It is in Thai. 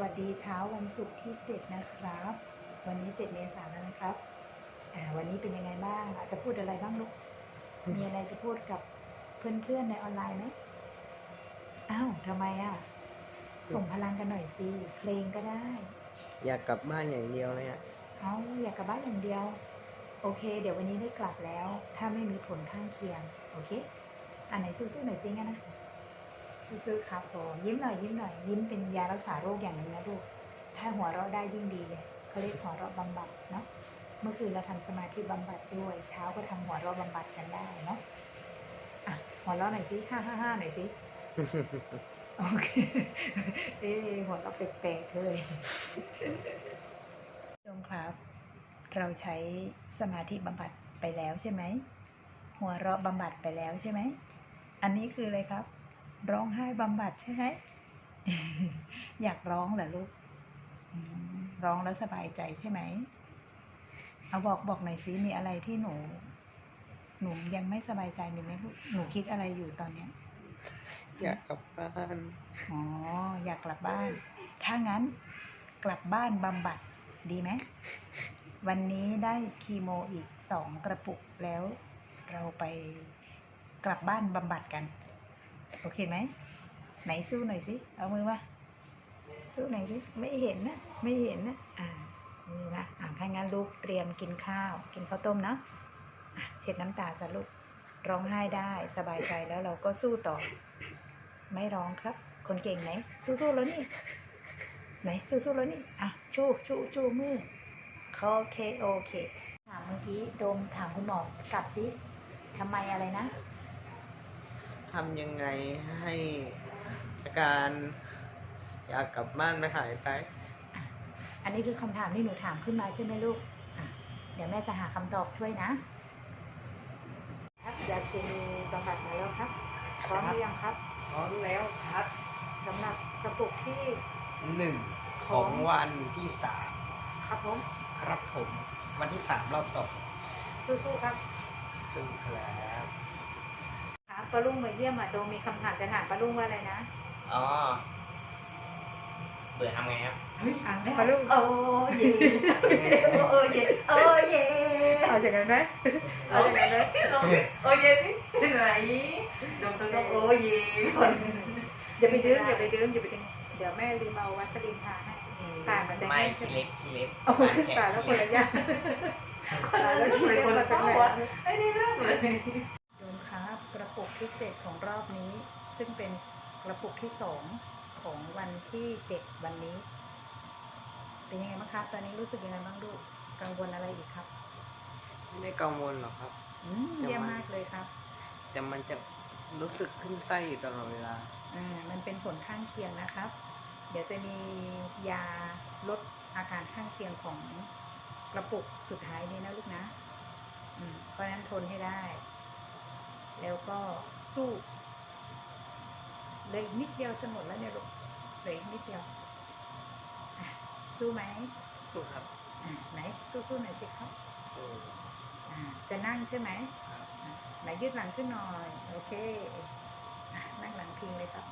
วัสดีเช้าวันศุกร์ที่ 7 นะครับ วันนี้ 7 เมษายนแล้วนะครับอ่าวันนี้เป็นยังไงบ้างอาจจะพูดอะไรบ้างลูกมีอะไรจะพูดกับเพื่อนๆในออนไลน์ไหมอ้าวทำไมอะ ส่งพลังกันหน่อยสิเพลงก็ได้ อยากกลับบ้านอย่างเดียวเลยอะเอาอยากกลับบ้านอย่างเดียว โอเค เดี๋ยววันนี้ได้กลับแล้ว ถ้าไม่มีผลข้างเคียง โอเค อันไหนสู้ๆหน่อยสิงั้นนะ สู้ๆครับผมยิ้มหน่อยยิ้มหน่อยยิ้มเป็นยารักษาโรคอย่างนึ่งนะลูกถ้าหัวเราะได้ยิ่งดีเลยเขาเรียกหัวเราะบำบัดเนาะเมื่อคืนเราทำสมาธิบำบัดด้วย เช้าก็ทำหัวเราะบำบัดกันได้เนาะอะหัวเราะหน่อยสิห้าห้าห้าหน่อยสิโอเคเอ๊หัวเราะแปลกๆเลยโยมครับ เราใช้สมาธิบำบัดไปแล้วใช่ไหมหัวเราะบำบัดไปแล้วใช่ไหมอันนี้คืออะไรครับ ร้องไห้บำบัดใช่ไหมอยากร้องเหรอลูกอืมร้องแล้วสบายใจใช่ไหม เอาบอกบอกหน่อยสิมีอะไรที่หนู หนูยังไม่สบายใจมีไหมลูก หนูคิดอะไรอยู่ตอนเนี้ย อยากกลับบ้าน อ๋อ อยากกลับบ้าน ถ้างั้นกลับบ้านบำบัดดีไหม วันนี้ได้คีโมอีกสองกระปุกแล้ว เราไปกลับบ้านบำบัดกัน โอเคไหม ไหนสู้หน่อยสิ เอามือมาสู้หน่อยสิ ไม่เห็นนะ ไม่เห็นนะ อ่า นี่นะอ่าถ้างั้นลูกเตรียมกินข้าว กินข้าวต้มเนาะเช็ดน้ำตาซะลูก ร้องไห้ได้สบายใจแล้วเราก็สู้ต่อ ไม่ร้องครับ คนเก่งไหน สู้ๆแล้วนี่ ไหน สู้ๆแล้วนี่ อะ ชูชูชูมือโอเคโอเค ถามเมื่อกี้โดมถามคุณหมอกลับสิทำไมอะไรนะ ทำยังไงให้อาการอยากกลับบ้านไม่หายไป อันนี้คือคำถามที่หนูถามขึ้นมาใช่ไหมลูกอะเดี๋ยวแม่จะหาคำตอบช่วยนะ ครับยาเคมีบำบัดมาแล้วครับพร้อมหรือยังครับพร้อมแล้วครับสำหรับกระปุกที่หนึ่งของวันที่สามครับผมครับผม วันที่สามรอบสองสู้ๆครับ ซึ่งครับครับ ปาลุงมาเยี่ยมอะโดมมีคำถามจะถามปาลุงว่าอะไรนะอ๋อ เบื่อทำไงครับอะปาลุงโอ้เย่โอ้เย่โอ้เย่เอาอย่างนั้นไหมเอาอย่างนั้นไหมโอ้เย่สิไหนดมต้องต้องโอ้เย่ก่อนอย่าไปดึงอย่าไปดึงอย่าไปดึงเดี๋ยวแม่ลืมเอาวัสลินทาให้ปากมันจะไม่แห้งใช่ทีไหมเล็กทีเล็กโอ้โหตายแล้วคนละอย่างตายแล้วทีเดียวมาจากไหนไอ้นี่เรื่องเลย ปุกที่เจ็ดของรอบนี้ ซึ่งเป็นกระปุกที่สองของวันที่เจ็ดวันนี้ เป็นยังไงบ้างครับตอนนี้รู้สึกยังไงบ้างลูกกังวลอะไรอีกครับ ไม่ได้กังวลหรอกครับอืมเยี่ยมมากเลยครับ แต่มันจะรู้สึกขึ้นไส้อยู่ตลอดเวลา อ่า มันเป็นผลข้างเคียงนะครับ เดี๋ยวจะมียาลดอาการข้างเคียงของกระปุกสุดท้ายนี้นะลูกนะ อืมเพราะฉะนั้นทนให้ได้ แล้วก็สู้เหลยนิดเดียวจะหมดแล้วเนี่ยลูกเหลยนิดเดียวอะสู้ไหมสู้ครับอะไหนสู้ๆหน่อยสิครับสู้อ่าจะนั่งใช่ไหมครับอะไหนยืดหลังขึ้นหน่อย โอเคอะนั่งหลังพิงเลยครับ